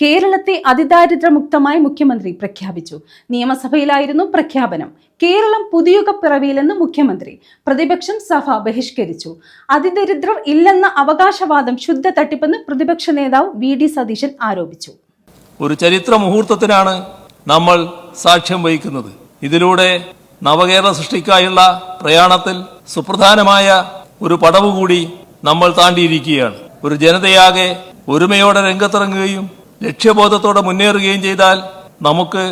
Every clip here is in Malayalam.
കേരളത്തെ അതിദാരിദ്ര്യമുക്തമായി മുഖ്യമന്ത്രി പ്രഖ്യാപിച്ചു. നിയമസഭയിലായിരുന്നു പ്രഖ്യാപനം. കേരളം പുതിയുഗ പിറവിയിലെന്ന് മുഖ്യമന്ത്രി പ്രതിപക്ഷം സഭ ബഹിഷ്കരിച്ചു. അതിദരിദ്രർ ഇല്ലെന്ന അവകാശവാദം ശുദ്ധ തട്ടിപ്പെന്ന് പ്രതിപക്ഷ നേതാവ് വി ഡി സതീശൻ ആരോപിച്ചു. ഒരു ചരിത്ര മുഹൂർത്തത്തിനാണ് നമ്മൾ സാക്ഷ്യം വഹിക്കുന്നത്. ഇതിലൂടെ നവകേരള സൃഷ്ടിക്കായുള്ള പ്രയാണത്തിൽ സുപ്രധാനമായ ഒരു പടവ് കൂടി നമ്മൾ താണ്ടിയിരിക്കുകയാണ്. ഒരു ജനതയാകെ ഒരുമയോടെ രംഗത്തിറങ്ങുകയും ലക്ഷ്യബോധത്തോടെ മുന്നേറുകയും ചെയ്താൽ നമുക്ക്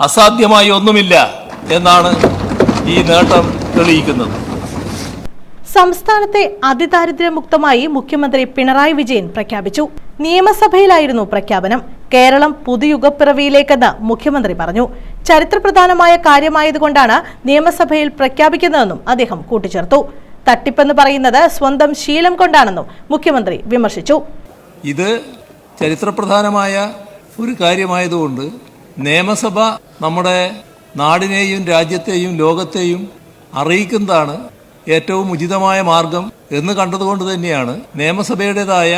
അസാധ്യമായി ഒന്നുമില്ല എന്നാണ് ഈ നേട്ടം തെളിയിക്കുന്നത്. സംസ്ഥാനത്തെ അതിദാരിദ്ര്യമുക്തമായി മുഖ്യമന്ത്രി പിണറായി വിജയൻ പ്രഖ്യാപിച്ചു. നിയമസഭയിലായിരുന്നു പ്രഖ്യാപനം. കേരളം പുതുയുഗപ്പിറവിയിലേക്കെന്ന് മുഖ്യമന്ത്രി പറഞ്ഞു. ചരിത്രപ്രധാനമായ കാര്യമായതുകൊണ്ടാണ് നിയമസഭയിൽ പ്രഖ്യാപിക്കുന്നതെന്നും അദ്ദേഹം കൂട്ടിച്ചേർത്തു. തട്ടിപ്പെന്ന് പറയുന്നത് സ്വന്തം ശീലം കൊണ്ടാണെന്നും മുഖ്യമന്ത്രി വിമർശിച്ചു. ഇത് ചരിത്രപ്രധാനമായ ഒരു കാര്യമായതുകൊണ്ട് നിയമസഭ നമ്മുടെ നാടിനെയും രാജ്യത്തെയും ലോകത്തെയും അറിയിക്കുന്നതാണ് ഏറ്റവും ഉചിതമായ മാർഗം എന്ന് കണ്ടതുകൊണ്ട് തന്നെയാണ് നിയമസഭയുടേതായ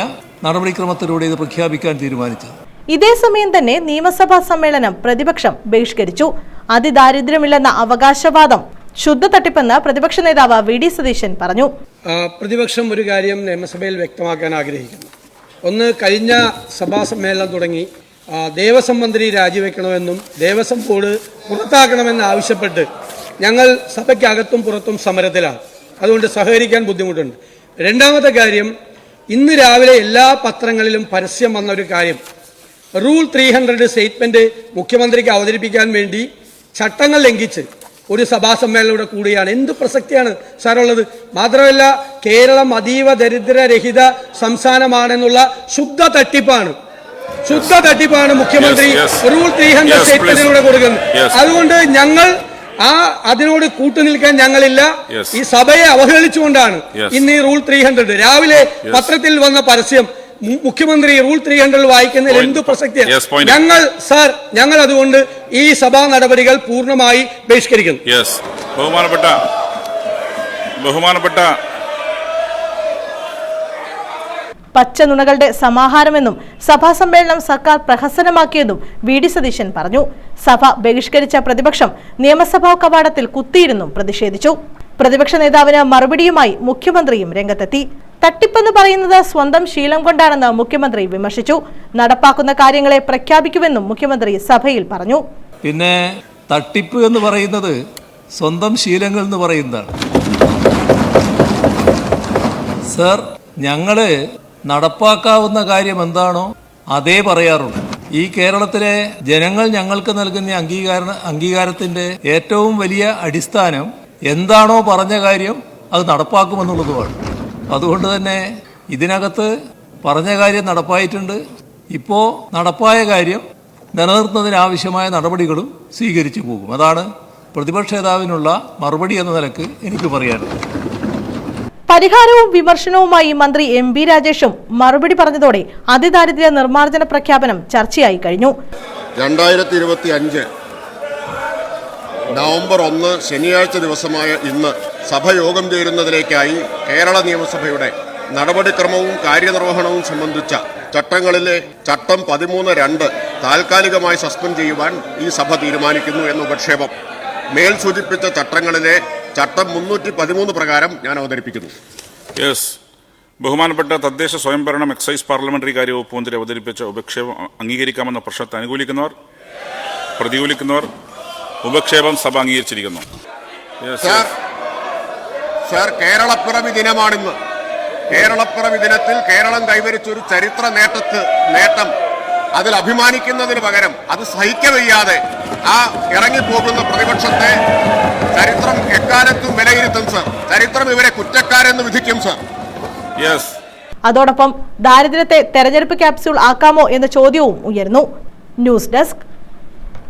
നടപടിക്രമത്തിലൂടെ ഇത് പ്രഖ്യാപിക്കാൻ തീരുമാനിച്ചത്. ഇതേസമയം തന്നെ നിയമസഭാ സമ്മേളനം പ്രതിപക്ഷം ബഹിഷ്കരിച്ചു. അതിദാരിദ്ര്യമില്ലെന്ന അവകാശവാദം ശുദ്ധ തട്ടിപ്പെന്ന് പ്രതിപക്ഷ നേതാവ് വി ഡി സതീശൻ പറഞ്ഞു. പ്രതിപക്ഷം ഒരു കാര്യം നിയമസഭയിൽ വ്യക്തമാക്കാൻ ആഗ്രഹിക്കുന്നു. ഒന്ന് കഴിഞ്ഞ സഭാ സമ്മേളനം തുടങ്ങി. ദേവസ്വം മന്ത്രി രാജിവെക്കണമെന്നും ദേവസ്വം ബോർഡ് പുറത്താക്കണമെന്ന് ആവശ്യപ്പെട്ട് ഞങ്ങൾ സഭയ്ക്കകത്തും പുറത്തും സമരത്തിലാണ്. അതുകൊണ്ട് സഹകരിക്കാൻ ബുദ്ധിമുട്ടുണ്ട്. രണ്ടാമത്തെ കാര്യം ഇന്ന് രാവിലെ എല്ലാ പത്രങ്ങളിലും പരസ്യം വന്ന ഒരു കാര്യം. റൂൾ ത്രീ ഹൺഡ്രഡ് സ്റ്റേറ്റ്മെന്റ് മുഖ്യമന്ത്രിക്ക് അവതരിപ്പിക്കാൻ വേണ്ടി ചട്ടങ്ങൾ ലംഘിച്ച് ഒരു സഭാ സമ്മേളനം കൂടുകയാണ് എന്ത് പ്രസക്തിയാണ് സാറുള്ളത്? മാത്രമല്ല കേരളം അതീവ ദരിദ്രരഹിത സംസ്ഥാനമാണെന്നുള്ള ശുദ്ധ തട്ടിപ്പാണ്. ശുദ്ധ തട്ടിപ്പാണ് മുഖ്യമന്ത്രി. റൂൾ ത്രീ ഹൺഡ്രഡ് സ്റ്റേറ്റ്മെന്റിലൂടെ കൊടുക്കുന്നത്. അതുകൊണ്ട് ഞങ്ങൾ ആ അതിനോട് കൂട്ടുനിൽക്കാൻ ഞങ്ങളില്ല. ഈ സഭയെ അവഹേളിച്ചുകൊണ്ടാണ്. ഇന്ന് ഈ റൂൾ ത്രീ ഹൺഡ്രഡ് രാവിലെ പത്രത്തിൽ വന്ന പരസ്യം മുഖ്യമന്ത്രി റൂൾ ത്രീ ഹൺഡ്രഡ് വായിക്കുന്നതിൽ. എന്ത് പ്രസക്തിയാണ്? ഞങ്ങൾ സാർ ഞങ്ങൾ അതുകൊണ്ട് ഈ സഭാ നടപടികൾ പൂർണമായി ബഹിഷ്കരിക്കുന്നു. യെസ് ബഹുമാനപ്പെട്ട ബഹുമാനപ്പെട്ട പച്ചനുണകളുടെ സമാഹാരമെന്നും സഭാ സമ്മേളനം സർക്കാർ പ്രഹസനമാക്കിയെന്നും വി ഡി സതീശൻ പറഞ്ഞു. സഭ ബഹിഷ്കരിച്ച പ്രതിപക്ഷം നിയമസഭാ കവാടത്തിൽ കുത്തിയിരുന്നും പ്രതിഷേധിച്ചു. പ്രതിപക്ഷ നേതാവിന് മറുപടിയുമായി മുഖ്യമന്ത്രിയും രംഗത്തെത്തി. തട്ടിപ്പെന്ന് പറയുന്നത് സ്വന്തം ശീലം കൊണ്ടാണെന്ന് മുഖ്യമന്ത്രി വിമർശിച്ചു. നടപ്പാക്കുന്ന കാര്യങ്ങളെ പ്രഖ്യാപിക്കുമെന്നും മുഖ്യമന്ത്രി സഭയിൽ പറഞ്ഞു. പിന്നെ തട്ടിപ്പ് എന്ന് പറയുന്നത് സ്വന്തം ശീലങ്ങൾ എന്ന് പറയുന്നതാണ്. സർ ഞങ്ങൾ നടപ്പാക്കാവുന്ന കാര്യം എന്താണോ അതേ പറയാറുള്ളൂ ഈ കേരളത്തിലെ ജനങ്ങൾ ഞങ്ങൾക്ക് നൽകുന്ന അംഗീകാര അംഗീകാരത്തിന്റെ ഏറ്റവും വലിയ അടിസ്ഥാനം എന്താണോ പറഞ്ഞ കാര്യം അത് നടപ്പാക്കുമെന്നുള്ളതുമാണ്. അതുകൊണ്ട് തന്നെ ഇതിനകത്ത് പറഞ്ഞ കാര്യം നടപ്പായിട്ടുണ്ട്. ഇപ്പോൾ നടപ്പായ കാര്യം നിലനിർത്തുന്നതിനാവശ്യമായ നടപടികളും സ്വീകരിച്ചു പോകും. അതാണ് പ്രതിപക്ഷ നേതാവിനുള്ള മറുപടി എന്ന നിലയ്ക്ക് എനിക്ക് പറയാനുള്ളത് പരിഹാരവും വിമർശനവുമായി മന്ത്രി എം ബി രാജേഷും മറുപടി പറഞ്ഞതോടെ അതിദാരിദ്ര്യ നിർമ്മാർജന പ്രഖ്യാപനം ചർച്ചയായി കഴിഞ്ഞു. രണ്ടായിരത്തി ഇരുപത്തി അഞ്ച് നവംബർ ഒന്ന് ശനിയാഴ്ച ദിവസമായ ഇന്ന് സഭയോഗം ചേരുന്നതിലേക്കായി കേരള നിയമസഭയുടെ നടപടിക്രമവും കാര്യനിർവഹണവും സംബന്ധിച്ച ചട്ടങ്ങളിലെ ചട്ടം പതിമൂന്ന് രണ്ട് താൽക്കാലികമായി സസ്പെൻഡ് ചെയ്യുവാൻ ഈ സഭ തീരുമാനിക്കുന്നു എന്ന ഉപക്ഷേപം. മേൽ സൂചിപ്പിച്ച ചട്ടങ്ങളിലെ ചട്ടം മുന്നൂറ്റി പതിമൂന്ന് പ്രകാരം ഞാൻ അവതരിപ്പിക്കുന്നു. യെസ് ബഹുമാനപ്പെട്ട തദ്ദേശ സ്വയംഭരണം എക്സൈസ് പാർലമെന്ററി കാര്യ വകുപ്പ് മന്ത്രി അവതരിപ്പിച്ച ഉപക്ഷേപം അംഗീകരിക്കാമെന്ന പ്രശ്നത്തെ അനുകൂലിക്കുന്നവർ പ്രതികൂലിക്കുന്നവർ ഉപക്ഷേപം സഭ അംഗീകരിച്ചിരിക്കുന്നു. സാർ കേരളപ്പിറവി ദിനമാണിന്ന്. കേരളപ്പിറവി ദിനത്തിൽ കേരളം കൈവരിച്ച ഒരു ചരിത്ര നേട്ടത്ത് നേട്ടം അതിൽ അഭിമാനിക്കുന്നതിന് പകരം അത് സഹിക്കവയ്യാതെ ആ ഇറങ്ങിപ്പോകുന്ന പ്രതിപക്ഷത്തെ ചരിത്രം എക്കാലത്തും വിലയിരുത്തും സർ ചരിത്രം ഇവരെ കുറ്റക്കാരെന്ന് വിധിക്കും സർ യെസ് അതോടൊപ്പം ദാരിദ്ര്യത്തെ തെരഞ്ഞെടുപ്പ് ക്യാപ്സ്യൂൾ ആക്കാമോ എന്ന ചോദ്യവും ഉയർന്നു ന്യൂസ് ഡെസ്ക്